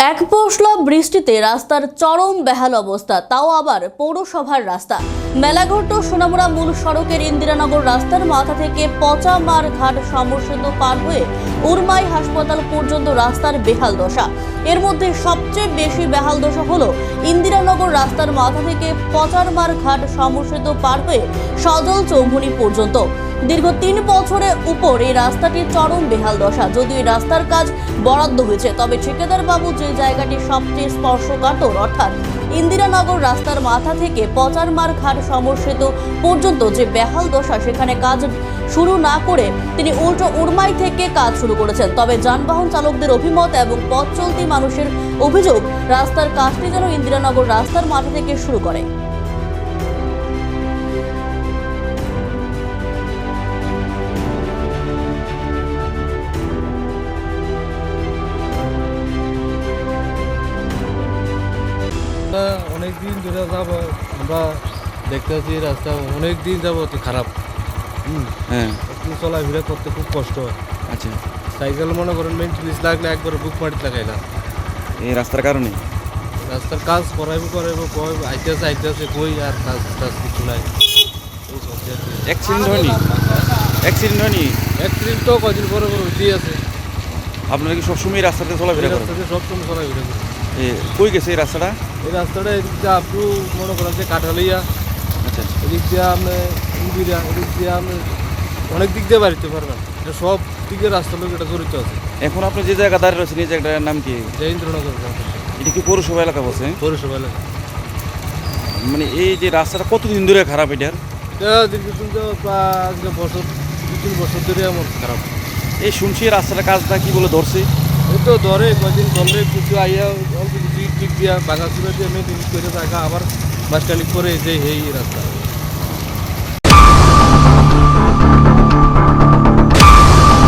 এক পশলা বৃষ্টিতে রাস্তার চরম বেহাল অবস্থা, তাও আবার পৌরসভার রাস্তা। মেলাঘোট সোনামুড়া মূল সড়কের ইন্দিরানগর রাস্তার মাথা থেকে পচা মার ঘাট সমর্ষিত পার হয়ে উরমাই হাসপাতাল পর্যন্ত রাস্তার বেহাল দশা। এর মধ্যে সবচেয়ে বেশি বেহাল দশা হলো ইন্দিরানগর রাস্তার মাথা থেকে পচারমার ঘাট সমর্ষিত পার হয়ে সজল চৌমুনি পর্যন্ত। দীর্ঘ তিন বছরের উপর এই রাস্তাটির চরম বেহাল দশা। যদিও এই রাস্তার কাজ বরাদ্দ হয়েছে, তবে ঠিকাদার বাবু যে জায়গাটি সবচেয়ে স্পর্শকাতর, অর্থাৎ ইন্দিরানগর রাস্তার মাথা থেকে পচারমার ঘাট সমর্ষিত পর্যন্ত যে বেহাল দশা, সেখানে কাজ শুরু না করে তিনি উল্টো উড়মাই থেকে কাজ শুরু করেছেন। তবে যানবাহন চালকদের অভিমত এবং পথ চলতি মানুষের অভিযোগ, রাস্তার কাজটি যেন ইন্দিরানগর রাস্তার মাথা থেকে শুরু করে। আমরা অনেক দিন ধরে যাব আমরা দেখতেছি রাস্তা অনেক দিন যাব খারাপ। হুম? হ্যাঁ। একটু চলাফেরা করতে খুব কষ্ট হয়। আচ্ছা। সাইকেল মনে করেন মেনটেন্স লাগলে একবার বুক মাটিতে লাগাই না এই রাস্তার কারণে? রাস্তার কাজ করাইব করাইব কয় আইতেছে আইতেছে কই আর কাজ টাজ কিছু নাই। অ্যাক্সিডেন্ট হয়নি? অ্যাক্সিডেন্ট হয়নি? অ্যাক্সিডেন্ট তো কদিন পরে পরে হইতেই আছে। আপনারা কি সবসময় রাস্তাতে চলাফেরা করেন? রাস্তাতে সবসময় চলাফেরা করি। এ, কই গেছে এই রাস্তাটা? এই রাস্তাটা এদিক দিয়ে আপনি মনে করেন যে কাঠালিয়া। আচ্ছা এদিক দিয়ে আপনি ইন্দিরা এদিক দিয়ে আপনি অনেক দিক দিয়ে বাড়িতে পারবেন এটা সব দিকে রাস্তা লোক এটা জড়িত আছে। এখন আপনি যে জায়গা দাঁড়িয়ে রয়েছেন এই জায়গাটার নাম কি? জয়েন্দ্রনগর এটা কি পৌরসভা এলাকা বলছে পৌরসভা এলাকা। মানে এই যে রাস্তাটা কতদিন ধরে খারাপ এটার? এটা দীর্ঘদিন তো প্রায় বছর দু তিন বছর ধরে আমার খারাপ। এই শুনছি এই রাস্তাটার কাজটা কি বলে ধরছে? তো ধরে কয়দিন ধরলে কিছু আইয়া অল্প কিছু টিক দিয়া ভাঙা চুরা দিয়ে মেনটেন করে থাকা আবার বাস করে যে এই রাস্তা।